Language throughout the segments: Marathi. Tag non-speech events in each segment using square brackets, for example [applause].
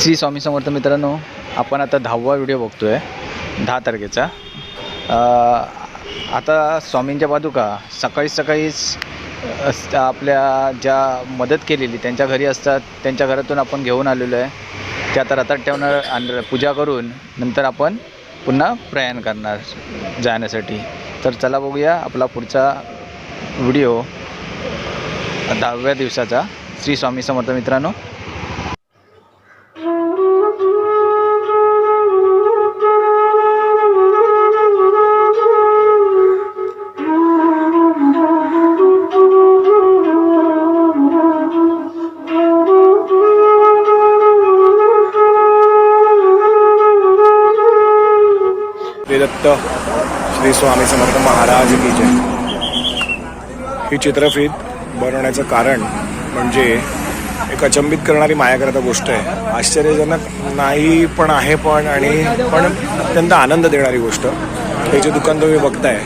श्री स्वामी समर्थ मित्रांनो आपण आता दहावा व्हिडिओ बघतो आहे दहा तारखेचा. आता स्वामींच्या पादुका सकाळी सकाळीच अस- आपल्या ज्या मदत केलेली त्यांच्या घरी असतात त्यांच्या घरातून आपण घेऊन आलेलो आहे. त्या आता रथात ठेवणार आणि पूजा करून नंतर आपण पुन्हा प्रयाण करणार जाण्यासाठी. तर चला बघूया आपला पुढचा व्हिडिओ दहाव्या दिवसाचा. श्री स्वामी समर्थ मित्रांनो श्री स्वामी समर्थ महाराज की जय. ही चित्रफीत बनवण्याचं कारण म्हणजे एक अचंबित करणारी मायाकरता गोष्ट आहे. आश्चर्यजनक नाही पण आहे पण आणि पण अत्यंत आनंद देणारी गोष्ट. हे जे दुकान तुम्ही बघताय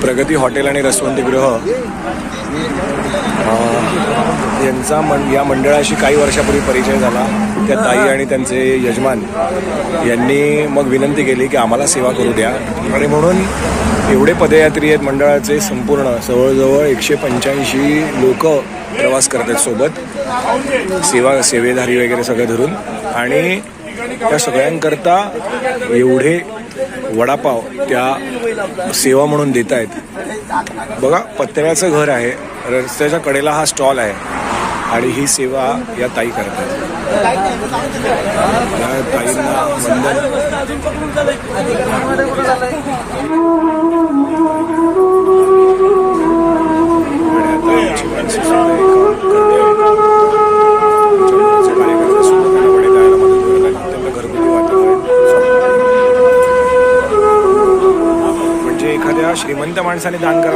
प्रगती हॉटेल आणि रसवंतीगृह यांचा मन या मंडळाशी काही वर्षापूर्वी परिचय झाला. त्या ताई आणि त्यांचे यजमान यांनी मग विनंती केली की आम्हाला सेवा करू द्या. आणि म्हणून एवढे पदयात्री आहेत मंडळाचे संपूर्ण. जवळजवळ एकशे पंच्याऐंशी लोक प्रवास करतात सोबत. सेवा सेवेधारी वगैरे सगळं धरून. आणि त्या सगळ्यांकरता एवढे वडापाव त्या सेवा म्हणून देत आहेत. बघा पत्र्याचं घर आहे. रस्त्याच्या कडेला हा स्टॉल आहे. आणि ही सेवा या ताई करतात या ताईंना वंदन. माणसाने दान करावं.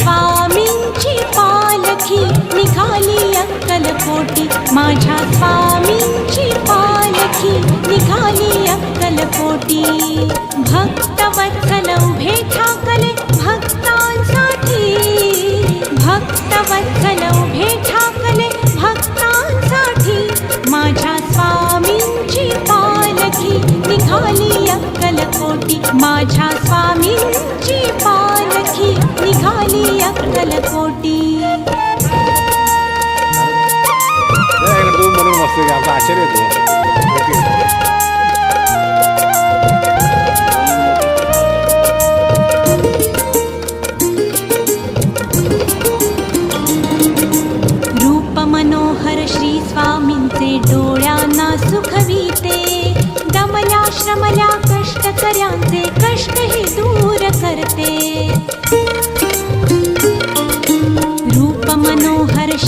स्वामींची पालखी निघाली अक्कलकोटी. माझ्या स्वामींची पालखी निघाली अक्कलकोटी. भक्तवत्सल उभे ठाकले भक्तांसाठी. भक्तवत्सल उभे ठाकले भक्तांसाठी. माझ्या स्वामींची पालखी निघाली अक्कलकोटी. माझ्या स्वामींची निघाली अक्कलकोटी म्हणून मस्त आश्चर्य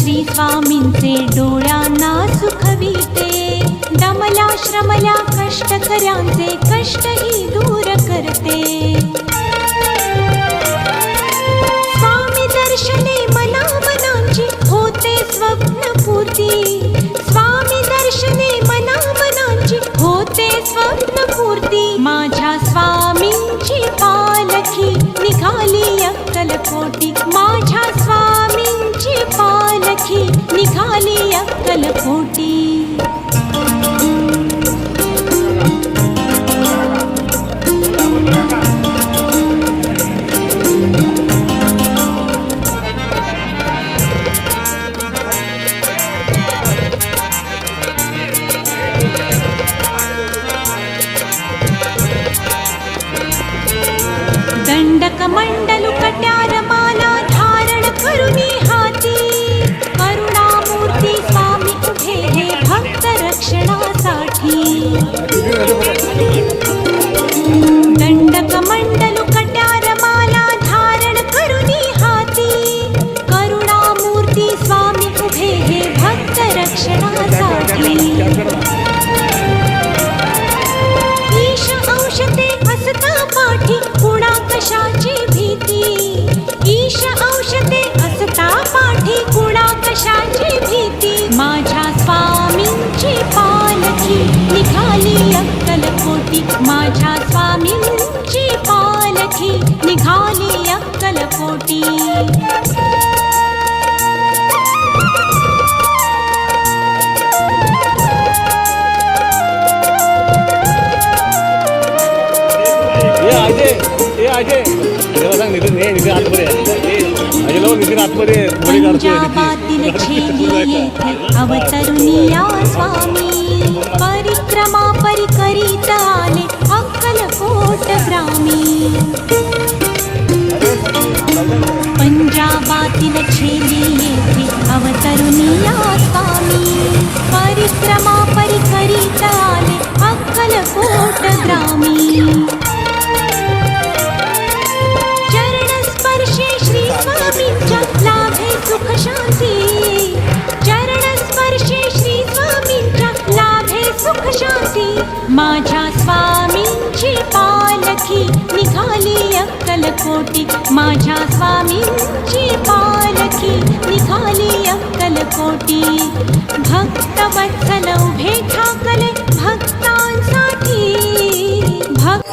श्री स्वामींचे डोळ्यांना सुखविते दमला श्रमला कष्ट खऱ्यांचे कष्टही दूर करते. स्वामी दर्शने मना मनांची होते स्वप्न पूर्ती. स्वामी दर्शने मना मनांची होते स्वप्न पूर्ती. माझ्या स्वामींची पालखी निघाली अक्कलकोटी माझ्या निघाली अक्कलकोटी दंडक गोळी काढतोय पंजाबातील [laughs] अवतरुनिया स्वामी. परिक्रमा अक्कलकोट पंजाबातील छेली येथे अवतरुनिया स्वामी परिक्रमा परिकरीत आले अक्कलकोट ग्रामी माझ्या स्वा पालखी निघाली अक्कलकोटी माझ्या स्वामींची पालखी निघाली अक्कलकोटी भक्त वत्सल उभे ठाकले भक्तांसाठी. भक्त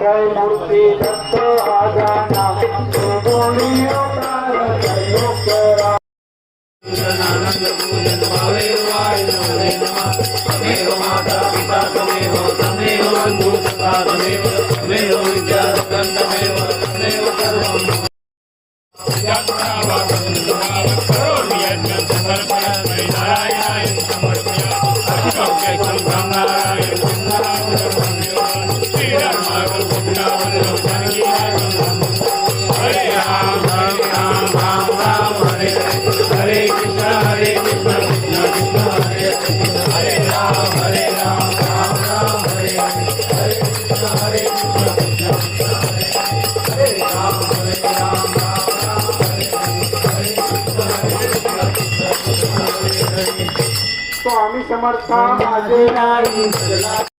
जय मूर्ति दत्त आ जाना गोलियों का आनंद पूजन भावे वाय नमे नमः तमेव माता पिता तमेव तमेव बन्धु सखा तमेव तमेव विद्यार्थकं तमेव तमेव सर्वम् यात्रा वासं करोमि यज्ञं समर्पयामि नाही